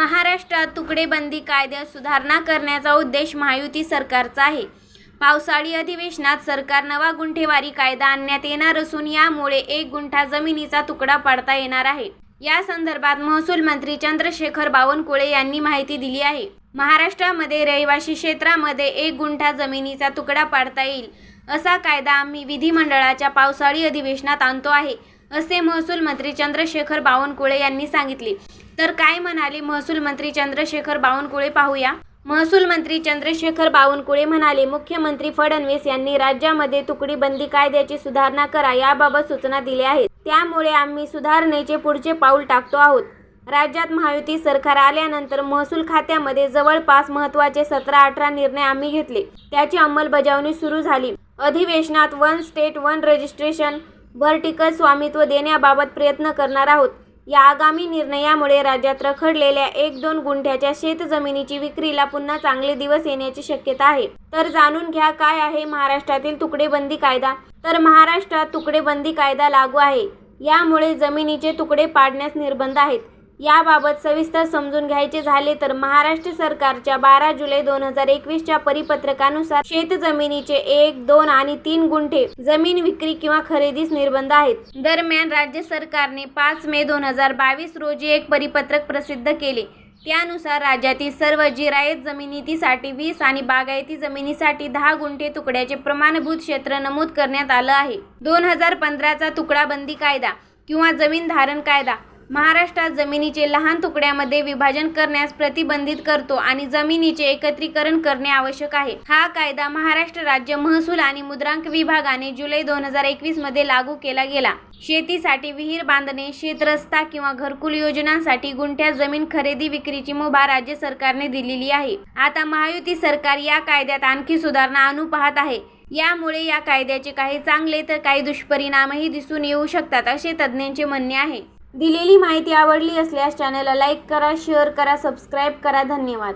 महाराष्ट्रात तुकडेबंदी कायद्यात सुधारणा करण्याचा उद्देश महायुती सरकारचा आहे. पावसाळी अधिवेशनात सरकार नवा गुंठेवारी कायदा आणण्यात येणार असून यामुळे एक गुंठा जमिनीचा तुकडा पाडता येणार आहे. या संदर्भात महसूल मंत्री चंद्रशेखर बावनकुळे यांनी माहिती दिली आहे. महाराष्ट्रामध्ये रहिवासी क्षेत्रामध्ये एक गुंठा जमिनीचा तुकडा पाडता येईल असा कायदा आम्ही विधिमंडळाच्या पावसाळी अधिवेशनात आणतो आहे, असे महसूल मंत्री चंद्रशेखर बावनकुळे यांनी सांगितले. तर काय म्हणाले महसूल मंत्री चंद्रशेखर बावनकुळे पाहूया. महसूल मंत्री चंद्रशेखर बावनकुळे म्हणाले, मुख्यमंत्री फडणवीस यांनी राज्यामध्ये तुकडीबंदी कायद्याची सुधारणा करा याबाबत सूचना दिल्या आहेत. त्यामुळे आम्ही सुधारणेचे पुढचे पाऊल टाकतो आहोत. राज्यात महायुती सरकार आल्यानंतर महसूल खात्यामध्ये जवळपास महत्त्वाचे सतरा अठरा निर्णय आम्ही घेतले. त्याची अंमलबजावणी सुरू झाली. अधिवेशनात one state one registration, vertical स्वामित्व देण्याबाबत प्रयत्न करणार आहोत. या आगामी निर्णयामुळे राज्यात रखडलेल्या एक दोन गुंठ्याच्या शेतजमिनीची विक्रीला पुन्हा चांगले दिवस येण्याची शक्यता आहे. तर जाणून घ्या काय आहे महाराष्ट्रातील तुकडेबंदी कायदा? तर महाराष्ट्रात तुकडेबंदी कायदा लागू आहे. यामुळे जमिनीचे तुकडे पाडण्यास निर्बंध आहेत. याबाबत सविस्तर समजून घ्यायचे झाले तर महाराष्ट्र सरकारच्या बारा जुलै दोन हजार एकवीसच्या परिपत्रकानुसार शेतजमिनीचे एक, दोन आणि तीन गुंठे जमीन विक्री किंवा खरेदीस निर्बंध आहेत. दरम्यान राज्य सरकारने पाच मे दोन हजार बावीस रोजी एक परिपत्रक प्रसिद्ध केले. त्यानुसार राज्यातील सर्व जिरायत जमिनीतीसाठी वीस आणि बागायती जमिनीसाठी दहा गुंठे तुकड्याचे प्रमाणभूत क्षेत्र नमूद करण्यात आलं आहे. दोन हजार पंधराचा तुकडाबंदी कायदा किंवा जमीन धारण कायदा महाराष्ट्रात जमिनीचे लहान तुकड्यामध्ये विभाजन करण्यास प्रतिबंधित करतो आणि जमिनीचे एकत्रीकरण करणे आवश्यक आहे. हा कायदा महाराष्ट्र राज्य महसूल आणि मुद्रांक विभागाने जुलै दोन हजार एकवीसमध्ये लागू केला गेला. शेतीसाठी विहीर बांधणे, शेतरस्ता किंवा घरकुल योजनांसाठी गुंठ्या जमीन खरेदी विक्रीची मुभा राज्य सरकारने दिलेली आहे. आता महायुती सरकार या कायद्यात आणखी सुधारणा आणू पाहत आहे. यामुळे या कायद्याचे काही चांगले तर काही दुष्परिणामही दिसून येऊ शकतात असे तज्ज्ञांचे म्हणणे आहे. दिलेली माहिती आवडली असल्यास चॅनलला लाईक करा, शेअर करा, सबस्क्राईब करा. धन्यवाद.